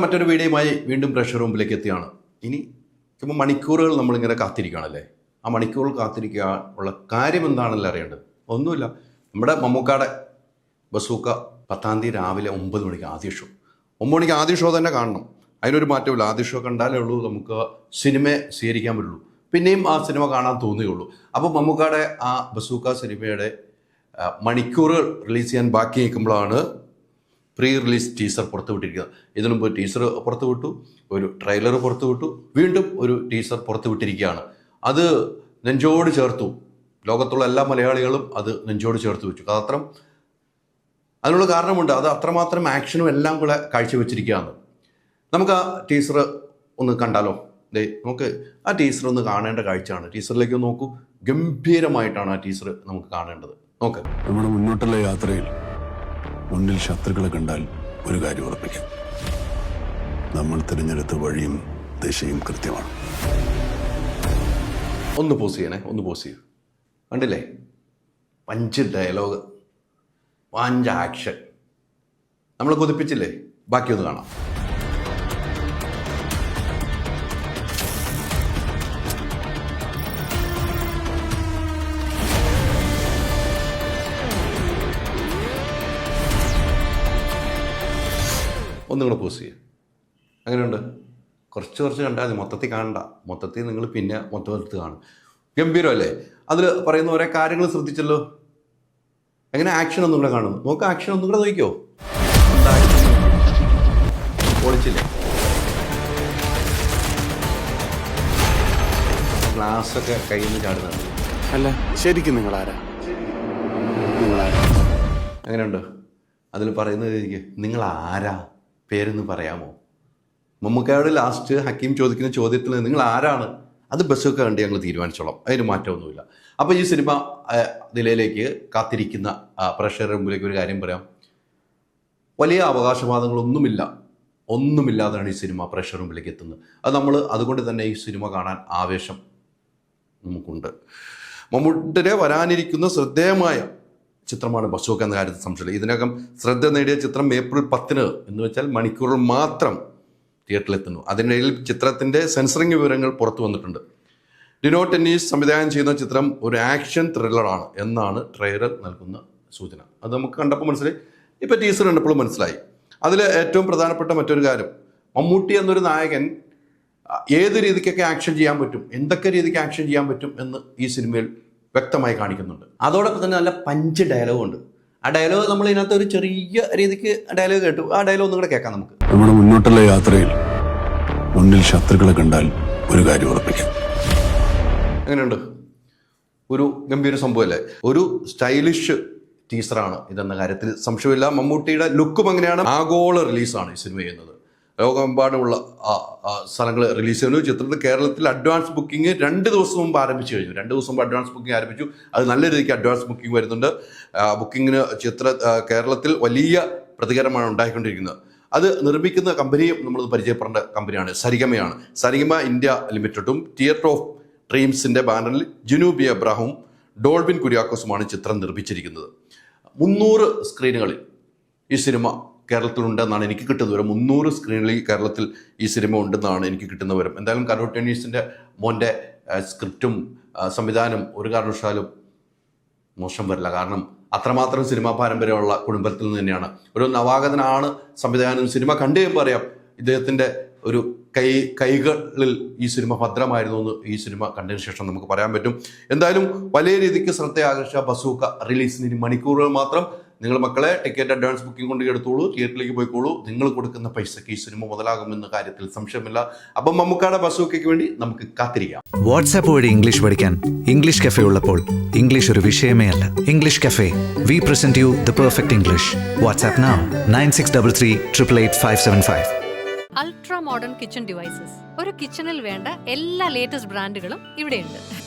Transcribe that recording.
മറ്റൊരു വീഡിയോയുമായി വീണ്ടും പ്രഷർ റൂമിലേക്ക് എത്തിയാണ്. ഇനി ഇപ്പോൾ മണിക്കൂറുകൾ നമ്മളിങ്ങനെ കാത്തിരിക്കുകയാണല്ലേ? ആ മണിക്കൂറുകൾ കാത്തിരിക്കുക ഉള്ള കാര്യം എന്താണെന്നല്ല അറിയേണ്ടത്? ഒന്നുമില്ല. നമ്മുടെ മമ്മൂക്കാടെ ബസൂക്ക പത്താം തീയതി രാവിലെ ഒമ്പത് മണിക്ക് ആദ്യ ഷോ ഒമ്പത് മണിക്ക് ആദ്യ ഷോ തന്നെ കാണണം. അതിനൊരു മാറ്റമില്ല ആദ്യ ഷോ കണ്ടാലേ ഉള്ളൂ നമുക്ക് സിനിമയെ സ്വീകരിക്കാൻ പറ്റുള്ളൂ. പിന്നെയും ആ സിനിമ കാണാൻ തോന്നുകയുള്ളൂ. അപ്പോൾ മമ്മൂക്കാടെ ആ ബസൂക്ക സിനിമയുടെ മണിക്കൂറുകൾ റിലീസ് ചെയ്യാൻ ബാക്കി നിൽക്കുമ്പോഴാണ് പ്രീ റിലീസ് ടീസർ പുറത്തുവിട്ടിരിക്കുന്നത് ഇതിനു മുമ്പ് ടീസർ പുറത്തുവിട്ടു ഒരു ട്രെയിലർ പുറത്തുവിട്ടു വീണ്ടും ഒരു ടീസർ പുറത്തുവിട്ടിരിക്കുകയാണ്. അത് നെഞ്ചോട് ചേർത്തു. ലോകത്തുള്ള എല്ലാ മലയാളികളും അത് നെഞ്ചോട് ചേർത്ത് വെച്ചു. അത്ര അതിനുള്ള കാരണമുണ്ട്. അത് അത്രമാത്രം ആക്ഷനും എല്ലാം കൂടെ കാഴ്ചവെച്ചിരിക്കുകയാണ്. നമുക്ക് ആ ടീസർ ഒന്ന് കണ്ടാലോ? ദേ നമുക്ക് ആ ടീസർ ഒന്ന് കാണേണ്ട കാഴ്ചയാണ്. ടീസറിലേക്ക് നോക്കൂ. ഗംഭീരമായിട്ടാണ് ആ ടീസർ നമുക്ക് കാണേണ്ടത്. നോക്ക്. നമ്മുടെ മുന്നോട്ടുള്ള യാത്രയിൽ മുന്നിൽ ശത്രുക്കളെ കണ്ടാൽ ഒരു കാര്യം ഉറപ്പിക്കാം. നമ്മൾ തിരഞ്ഞെടുത്ത വഴിയും ദിശയും കൃത്യമാണ്. ഒന്ന് പോസ് ചെയ്യണേ ഒന്ന് പോസ് ചെയ്യൂ. കണ്ടില്ലേ? Punch dialogue punch action. നമ്മൾ കൊതിപ്പിച്ചില്ലേ? ബാക്കിയൊന്ന് കാണാം. ഒന്നും നിങ്ങൾ പോസ് ചെയ്യുക അങ്ങനെയുണ്ട്? കുറച്ച് കുറച്ച് കണ്ടാൽ മതി. മൊത്തത്തിൽ കാണണ്ട. മൊത്തത്തിൽ നിങ്ങൾ പിന്നെ മൊത്തത്തിൽ കാണും. ഗംഭീരമല്ലേ? അതിൽ പറയുന്ന ഓരോ കാര്യങ്ങൾ ശ്രദ്ധിച്ചല്ലോ? എങ്ങനെ ആക്ഷൻ ഒന്നും കൂടെ കാണും? നോക്ക് ആക്ഷൻ ഒന്നും കൂടെ നോക്കിയോ? പൊളിച്ചില്ലേ? ഗ്ലാസ് ഒക്കെ കയ്യിൽ നിന്ന് ചാടുന്നുണ്ട് അല്ല ശരിക്കും നിങ്ങൾ ആരാ? നിങ്ങൾ ആരാ? എങ്ങനെയുണ്ട്? അതിൽ പറയുന്നത് എനിക്ക് നിങ്ങൾ ആരാ? പേരെന്ന് പറയാമോ? മമ്മൂക്കായോട് ലാസ്റ്റ് ഹക്കീം ചോദിക്കുന്ന ചോദ്യത്തിൽ നിങ്ങൾ ആരാണ്? അത് ബസ്സൊക്കെ കണ്ട് ഞങ്ങൾ തീരുമാനിച്ചോളാം. അതിന് മാറ്റമൊന്നുമില്ല. അപ്പോൾ ഈ സിനിമ നിലയിലേക്ക് കാത്തിരിക്കുന്ന പ്രേക്ഷകരുടെ മുമ്പിലേക്ക് ഒരു കാര്യം പറയാം. വലിയ അവകാശവാദങ്ങളൊന്നുമില്ല. ഒന്നുമില്ലാതെയാണ് ഈ സിനിമ പ്രേക്ഷകരുടെ മുമ്പിലേക്ക് എത്തുന്നത്. അത് നമ്മൾ അതുകൊണ്ട് തന്നെ ഈ സിനിമ കാണാൻ ആവേശം നമുക്കുണ്ട്. മമ്മൂട്ടിനെ വരാനിരിക്കുന്ന ശ്രദ്ധേയമായ ചിത്രമാണ് ബസോക്ക് എന്ന കാര്യത്തിൽ സംശയമില്ല. ഇതിനകം ശ്രദ്ധ നേടിയ ചിത്രം ഏപ്രിൽ പത്തിന് എന്ന് വെച്ചാൽ മണിക്കൂറിൽ മാത്രം തിയേറ്ററിലെത്തുന്നു അതിനിടയിൽ ചിത്രത്തിന്റെ സെൻസറിങ് വിവരങ്ങൾ പുറത്തു വന്നിട്ടുണ്ട്. ഡിനോ ടെന്നീസ് സംവിധാനം ചെയ്യുന്ന ചിത്രം ഒരു ആക്ഷൻ ത്രില്ലറാണ് എന്നാണ് ട്രെയിലർ നൽകുന്ന സൂചന. അത് നമുക്ക് കണ്ടപ്പോൾ മനസ്സിലായി. ഇപ്പോൾ ടീസർ കണ്ടപ്പോൾ മനസ്സിലായി. അതിൽ ഏറ്റവും പ്രധാനപ്പെട്ട മറ്റൊരു കാര്യം മമ്മൂട്ടി എന്നൊരു നായകൻ ഏത് രീതിക്കൊക്കെ ആക്ഷൻ ചെയ്യാൻ പറ്റും എന്തൊക്കെ രീതിക്ക് ആക്ഷൻ ചെയ്യാൻ പറ്റും എന്ന് ഈ സിനിമയിൽ വ്യക്തമായി കാണിക്കുന്നുണ്ട്. അതോടൊപ്പം തന്നെ നല്ല പഞ്ച് ഡയലോഗ് ഉണ്ട്. ആ ഡയലോഗ് നമ്മൾ ഇതിനകത്ത് ഒരു ചെറിയ രീതിക്ക് ഡയലോഗ് കേട്ടു. ആ ഡയലോഗ് ഒന്നും കൂടെ കേൾക്കാം നമുക്ക്. നമ്മുടെ മുന്നോട്ടുള്ള യാത്രയിൽ മുന്നിൽ ശത്രുക്കളെ കണ്ടാൽ ഒരു കാര്യം ഉറപ്പിക്കാം. എങ്ങനെയുണ്ട്? ഒരു ഗംഭീര സംഭവമല്ലേ? ഒരു സ്റ്റൈലിഷ് ടീസറാണ് ഇതെന്ന കാര്യത്തിൽ സംശയമില്ല. മമ്മൂട്ടിയുടെ ലുക്കും എങ്ങനെയാണ് ആഗോള റിലീസാണ് ഈ സിനിമ ചെയ്യുന്നത്. ലോകമെമ്പാടുമുള്ള സ്ഥലങ്ങൾ റിലീസ് ചെയ്യുന്നു. ചിത്രത്തിൽ കേരളത്തിൽ അഡ്വാൻസ് ബുക്കിംഗ് രണ്ട് ദിവസം മുമ്പ് ആരംഭിച്ചു കഴിഞ്ഞു. രണ്ട് ദിവസം മുമ്പ് അഡ്വാൻസ് ബുക്കിംഗ് ആരംഭിച്ചു. അത് നല്ല രീതിക്ക് അഡ്വാൻസ് ബുക്കിംഗ് വരുന്നുണ്ട്. ബുക്കിങ്ങിന് ചിത്ര കേരളത്തിൽ വലിയ പ്രതികരണമാണ് ഉണ്ടായിക്കൊണ്ടിരിക്കുന്നത്. അത് നിർമ്മിക്കുന്ന കമ്പനിയും നമ്മൾ പരിചയപ്പെടേണ്ട കമ്പനിയാണ് സരിഗമയാണ്. സരിഗമ ഇന്ത്യ ലിമിറ്റഡും തിയേറ്റർ ഓഫ് ഡ്രീംസിന്റെ ബാനറിൽ ജുനൂബി അബ്രാഹും ഡോൾബിൻ കുര്യാക്കോസുമാണ് ചിത്രം നിർമ്മിച്ചിരിക്കുന്നത്. മുന്നൂറ് സ്ക്രീനുകളിൽ ഈ സിനിമ കേരളത്തിലുണ്ടെന്നാണ് എനിക്ക് കിട്ടുന്ന വിവരം. മുന്നൂറ് സ്ക്രീനുകളിൽ കേരളത്തിൽ ഈ സിനിമ ഉണ്ടെന്നാണ് എനിക്ക് കിട്ടുന്ന വിവരം. എന്തായാലും കരോൾ ടെന്നീസിന്റെ മോന്റെ സ്ക്രിപ്റ്റും സംവിധാനം ഒരു കാരണവശാലും മോശം വരില്ല. കാരണം അത്രമാത്രം സിനിമാ പാരമ്പര്യമുള്ള കുടുംബത്തിൽ നിന്ന് തന്നെയാണ്. ഒരു നവാഗതനാണ് സംവിധാനം സിനിമ കണ്ടു കഴിയുമ്പോൾ അറിയാം ഇദ്ദേഹത്തിന്റെ ഒരു കൈ കൈകളിൽ ഈ സിനിമ ഭദ്രമായിരുന്നു എന്ന് ഈ സിനിമ കണ്ടതിന് ശേഷം നമുക്ക് പറയാൻ പറ്റും. എന്തായാലും വലിയ രീതിക്ക് ശ്രദ്ധയാകർഷ ബസൂക്ക റിലീസിന് മണിക്കൂറുകൾ മാത്രം നിങ്ങൾ മക്കളെ ടിക്കറ്റ് അഡ്വാൻസ് ബുക്കിംഗ് കൊണ്ട് എടുത്തോളൂ തിയേറ്ററിലേക്ക് പോയിക്കോളൂ. നിങ്ങൾ കൊടുക്കുന്ന പൈസയ്ക്ക് ഈ സിനിമ മുതലാകുമെന്ന കാര്യത്തിൽ സംശയമില്ല. അപ്പം മമ്മൂക്കാടെ ബസ്സൊക്കെ വേണ്ടി നമുക്ക് കാത്തിരിക്കാം. വാട്സാപ്പ് വഴി ഇംഗ്ലീഷ് പഠിക്കാൻ ഇംഗ്ലീഷ് കഫേ ഉള്ളപ്പോൾ ഇംഗ്ലീഷ് ഒരു വിഷയമേ അല്ല. English cafe we present you the perfect English WhatsApp now nine six double three triple eight five seven five ultra modern kitchen devices ഒരു കിച്ചണിൽ വേണ്ട എല്ലാ ലേറ്റസ്റ്റ് ബ്രാൻഡുകളും ഇവിടെയുണ്ട്.